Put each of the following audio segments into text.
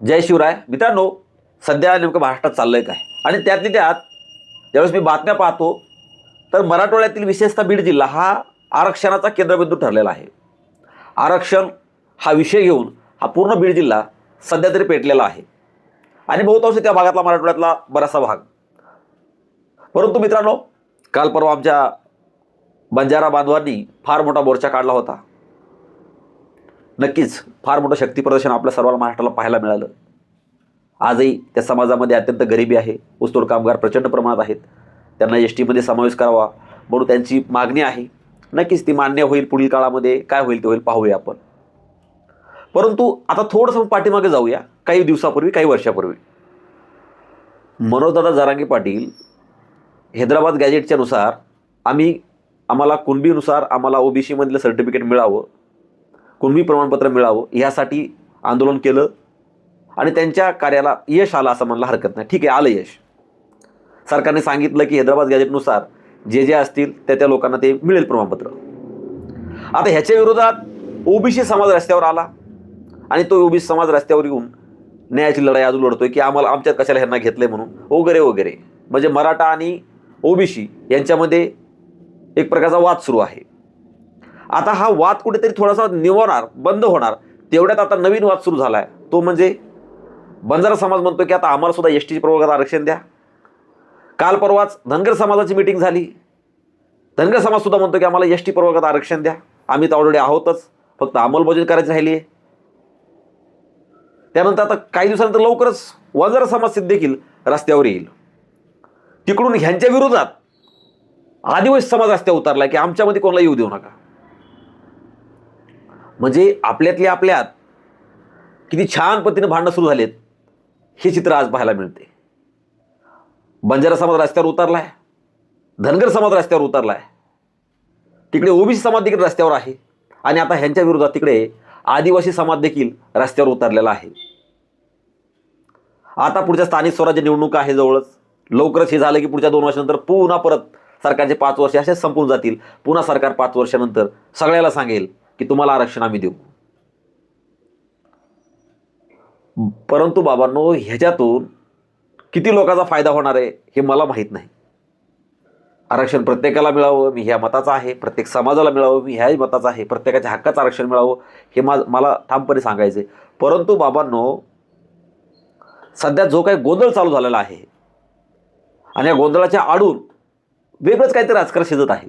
जय शिवराय. मित्रांनो सध्या नेमकं महाराष्ट्रात चाललंय काय? आणि त्यातली त्यात ज्यावेळेस मी बातम्या पाहतो तर मराठवाड्यातील विशेषतः बीड जिल्हा हा आरक्षणाचा केंद्रबिंदू ठरलेला आहे. आरक्षण हा विषय घेऊन हा पूर्ण बीड जिल्हा सध्या तरी पेटलेला आहे. आणि बहुतांश त्या भागातला मराठवाड्यातला बराचसा भाग. परंतु मित्रांनो काल परवा आमच्या बंजारा बांधवांनी फार मोठा मोर्चा काढला होता. नक्कीच फार मोठं शक्ती प्रदर्शन आपल्या सर्वांना महाराष्ट्राला पाहायला मिळालं. आजही त्या समाजामध्ये अत्यंत गरिबी आहे. ऊसतोड कामगार प्रचंड प्रमाणात आहेत. त्यांना एस टीमध्ये समावेश करावा म्हणून त्यांची मागणी आहे. नक्कीच ती मान्य होईल पुढील काळामध्ये. काय होईल ते होईल पाहूया आपण. परंतु आता थोडंसं पाठीमागे जाऊया. काही दिवसापूर्वी काही वर्षापूर्वी. मनोजदादा जारांगे पाटील हैदराबाद गॅजेटच्या नुसार आम्ही आम्हाला कुणबीनुसार आम्हाला ओबीसीमधलं सर्टिफिकेट मिळावं कुणबी प्रमाणपत्र मिळावं ह्यासाठी आंदोलन केलं आणि त्यांच्या कार्याला यश आलं असं म्हणलं हरकत नाही. ठीक आहे आलं यश. सरकारने सांगितलं की हैदराबाद गॅजेटनुसार जे जे असतील त्या त्या लोकांना ते मिळेल प्रमाणपत्र. आता ह्याच्या विरोधात ओबीसी समाज रस्त्यावर आला आणि तो ओबीसी समाज रस्त्यावर येऊन न्यायाची लढाई अजून लढतोय की आम्हाला आमच्यात कशाला ह्यांना घेतलंय म्हणून? वगैरे वगैरे. म्हणजे मराठा आणि ओबीसी यांच्यामध्ये एक प्रकारचा वाद सुरू आहे. आता हा वाद कुठेतरी थोडासा निवणार बंद होणार. तेवढ्यात आता नवीन वाद सुरू झाला आहे तो म्हणजे बंजारा समाज म्हणतो की आता आम्हाला सुद्धा एस टीची प्रवर्गात आरक्षण द्या. काल परवाच धनगर समाजाची मिटिंग झाली. धनगर समाजसुद्धा म्हणतो की आम्हाला एस टी प्रवर्गात आरक्षण द्या. आम्ही तर ऑलरेडी आहोतच. फक्त अंमलबजावणी करायची राहिली आहे. त्यानंतर आता काही दिवसानंतर लवकरच वंजारा समाज देखील रस्त्यावर येईल. तिकडून ह्यांच्या विरोधात आदिवासी समाज रस्त्यावर उतरला की आमच्यामध्ये कोणाला येऊ देऊ नका. म्हणजे आपल्यातल्या आपल्यात किती छान पद्धतीने भांडणं सुरू झालेत हे चित्र आज पाहायला मिळते. बंजारा समाज रस्त्यावर उतरलाय धनगर समाज रस्त्यावर उतरलाय तिकडे ओबीसी समाज देखील रस्त्यावर आहे आणि आता ह्यांच्या विरोधात तिकडे आदिवासी समाज देखील रस्त्यावर उतरलेला आहे. आता पुढच्या स्थानिक स्वराज्य निवडणुका आहे जवळच. लवकरच हे झालं की पुढच्या दोन वर्षानंतर पुन्हा परत सरकारचे पाच वर्ष असेच संपून जातील. पुन्हा सरकार पाच वर्षानंतर सगळ्याला सांगेल की तुम्हाला आरक्षण आम्ही देऊ. परंतु बाबांनो ह्याच्यातून किती लोकांचा फायदा होणार आहे हे मला माहीत नाही. आरक्षण प्रत्येकाला मिळावं मी ह्या मताचा आहे प्रत्येक समाजाला मिळावं मी ह्याही मताचा आहे प्रत्येकाच्या हक्काचं आरक्षण मिळावं हे मा मला ठामपणे सांगायचं आहे परंतु बाबांनो सध्या जो काही गोंधळ चालू झालेला आहे आणि या गोंधळाच्या आडून वेगळंच काहीतरी राजकारण शिजत आहे.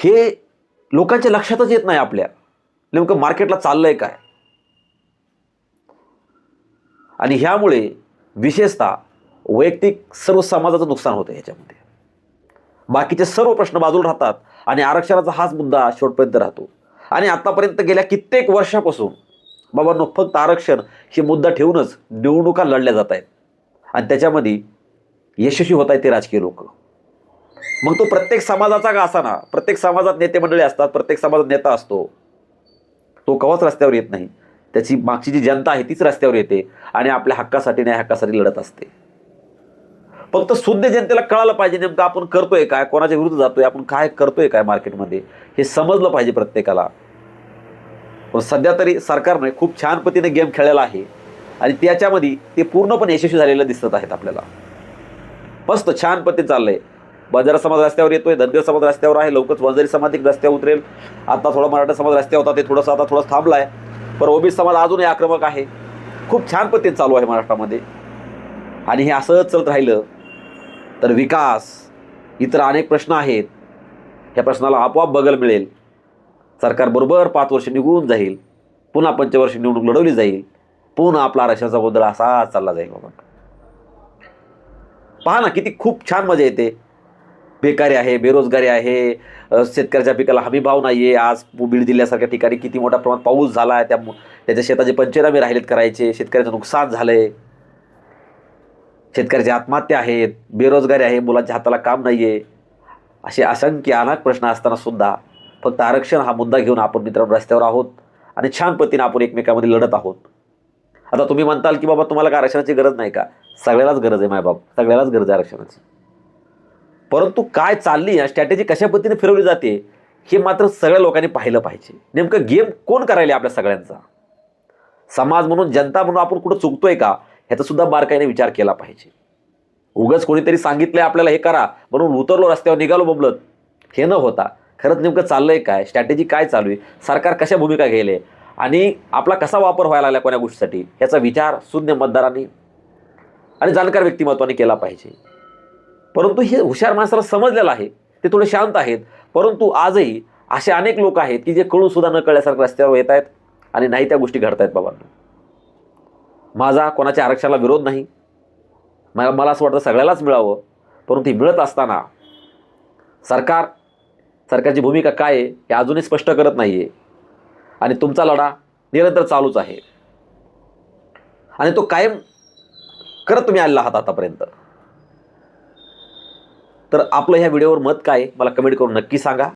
हे लोकांच्या लक्षातच येत नाही आपल्या. नेमकं मार्केटला चाललंय काय? आणि ह्यामुळे विशेषतः वैयक्तिक सर्व समाजाचं नुकसान होतं ह्याच्यामध्ये. बाकीचे सर्व प्रश्न बाजूला राहतात आणि आरक्षणाचा हाच मुद्दा शेवटपर्यंत राहतो. आणि आतापर्यंत गेल्या कित्येक वर्षापासून बाबांनो फक्त आरक्षण हे मुद्दा ठेवूनच निवडणुका लढल्या जात आहेत. आणि त्याच्यामध्ये यशस्वी होत आहेत ते राजकीय लोक. मग तो प्रत्येक समाजाचा का असाना? प्रत्येक समाजात नेते मंडळी असतात प्रत्येक समाजात नेता असतो. तो कवाच रस्त्यावर येत नाही. त्याची मागची जी जनता आहे तीच रस्त्यावर येते आणि आपल्या हक्कासाठी न्याय हक्कासाठी लढत असते. फक्त शुद्ध जनतेला कळालं पाहिजे नेमकं आपण करतोय काय कोणाच्या विरुद्ध जातोय आपण काय करतोय काय मार्केटमध्ये? हे समजलं पाहिजे प्रत्येकाला. पण सध्या तरी सरकारने खूप छान पद्धतीने गेम खेळलेला आहे आणि त्याच्यामध्ये ते पूर्णपणे यशस्वी झालेलं दिसत आहेत आपल्याला. मस्त छान पद्धती चाललंय. बंजारा समाज रस्त्यावर येतोय धनगर समाज रस्त्यावर आहे लवकरच वंजारी समाज एक रस्त्यावर उतरेल. आता थोडा मराठा समाज रस्त्यावर होता ते थोडंसं आता थोडं थांबलाय. पण ओबीसी समाज अजूनही आक्रमक आहे. खूप छान पद्धतीने चालू आहे महाराष्ट्रामध्ये. आणि हे असंच चलत राहिलं तर विकास इतर अनेक प्रश्न आहेत. ह्या प्रश्नाला आपोआप बगल मिळेल. सरकार बरोबर पाच वर्ष निघून जाईल. पुन्हा पंचवर्ष निवडणूक लढवली जाईल. पुन्हा आपला आरक्षणाचा गोंधळ असा चालला जाईल बाबा. पहा ना किती खूप छान मजा येते. बेकारी आहे बेरोजगारी आहे शेतकऱ्याच्या पिकाला हमीभाव नाही आहे आज बीड जिल्ह्यासारख्या ठिकाणी किती मोठ्या प्रमाणात पाऊस झाला आहे त्या त्याच्या शेताचे पंचनामे राहिलेत करायचे शेतकऱ्याचं नुकसान झालं आहे शेतकऱ्याची आत्महत्या आहेत बेरोजगारी आहे मुलांच्या हाताला काम नाही आहे असे असंख्य अनाक प्रश्न असताना सुद्धा फक्त आरक्षण हा मुद्दा घेऊन आपण मित्रांनो रस्त्यावर आहोत आणि छान पद्धतीने आपण एकमेकामध्ये लढत आहोत. आता तुम्ही म्हणताल की बाबा तुम्हाला का आरक्षणाची गरज नाही का? सगळ्यालाच गरज आहे मायबाप. सगळ्यालाच गरज आहे आरक्षणाची. परंतु काय चालली या स्ट्रॅटेजी कशा पद्धतीने फिरवली जाते हे मात्र सगळ्या लोकांनी पाहिलं पाहिजे. नेमकं गेम कोण करायला आपल्या सगळ्यांचा? समाज म्हणून जनता म्हणून आपण कुठं चुकतोय का ह्याचासुद्धा बारकाईने विचार केला पाहिजे. उगाच कोणीतरी सांगितलंय आपल्याला हे करा म्हणून उतरलो रस्त्यावर निघालो बबलत. हे न होता खरंच नेमकं चाललंय काय स्ट्रॅटेजी काय चालू आहे सरकार कशा भूमिका घ्यायले आणि आपला कसा वापर व्हायला लागला कोण्या गोष्टीसाठी ह्याचा विचार शून्य मतदारांनी आणि जाणकार व्यक्तिमत्वाने केला पाहिजे. परंतु हे हुशार माणसाला समजलेलं आहे. ते थोडे शांत आहेत. परंतु आजही असे अनेक लोक आहेत की जे कळून सुद्धा न कळल्यासारखं रस्त्यावर येत आहेत आणि नाही त्या गोष्टी घडतायत बाबांना. माझा कोणाच्या आरक्षणाला विरोध नाही. मला मला असं वाटतं सगळ्यालाच मिळावं. परंतु मिळत असताना सरकार सरकारची भूमिका काय आहे हे अजूनही स्पष्ट करत नाही आहे आणि तुमचा लढा निरंतर चालूच आहे. आणि तो कायम करत तुम्ही आलेला आहात आतापर्यंत. तर आपलं ह्या व्हिडिओवर मत काय मला कमेंट करून नक्की सांगा.